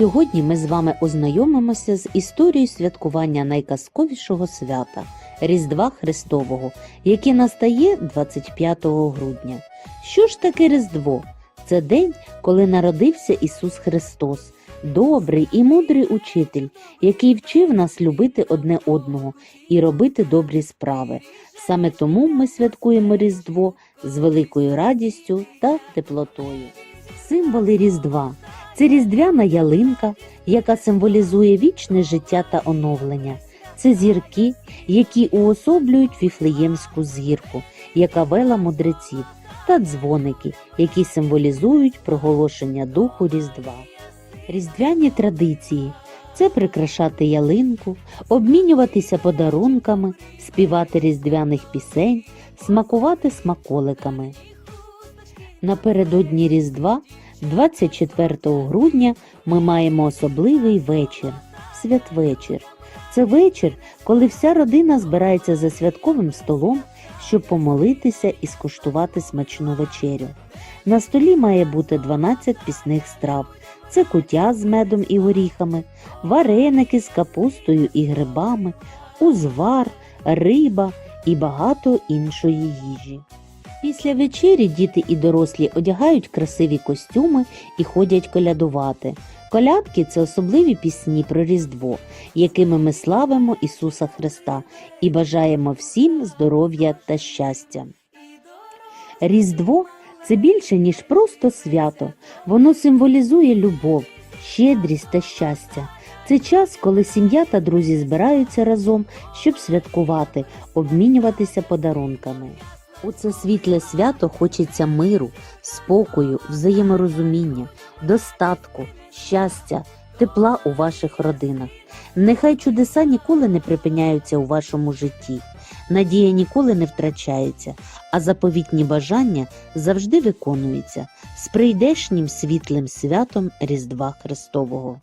Сьогодні ми з вами ознайомимося з історією святкування найказковішого свята Різдва Христового, яке настає 25 грудня. Що ж таке Різдво? Це день, коли народився Ісус Христос, добрий і мудрий учитель, який вчив нас любити одне одного і робити добрі справи. Саме тому ми святкуємо Різдво з великою радістю та теплотою. Символи Різдва це різдвяна ялинка, яка символізує вічне життя та оновлення. Це зірки, які уособлюють віфлеємську зірку, яка вела мудреців, та дзвоники, які символізують проголошення духу Різдва. Різдвяні традиції це прикрашати ялинку, обмінюватися подарунками, співати різдвяних пісень, смакувати смаколиками. Напередодні Різдва, 24 грудня, ми маємо особливий вечір святвечір. Це вечір, коли вся родина збирається за святковим столом, щоб помолитися і скуштувати смачну вечерю. На столі має бути 12 пісних страв. Це кутя з медом і горіхами, вареники з капустою і грибами, узвар, риба і багато іншої їжі. Після вечері діти і дорослі одягають красиві костюми і ходять колядувати. Колядки це особливі пісні про Різдво, якими ми славимо Ісуса Христа і бажаємо всім здоров'я та щастя. Різдво це більше, ніж просто свято. Воно символізує любов, щедрість та щастя. Це час, коли сім'я та друзі збираються разом, щоб святкувати, обмінюватися подарунками. У це світле свято хочеться миру, спокою, взаєморозуміння, достатку, щастя, тепла у ваших родинах. Нехай чудеса ніколи не припиняються у вашому житті, надія ніколи не втрачається, а заповітні бажання завжди виконуються з прийдешнім світлим святом Різдва Христового.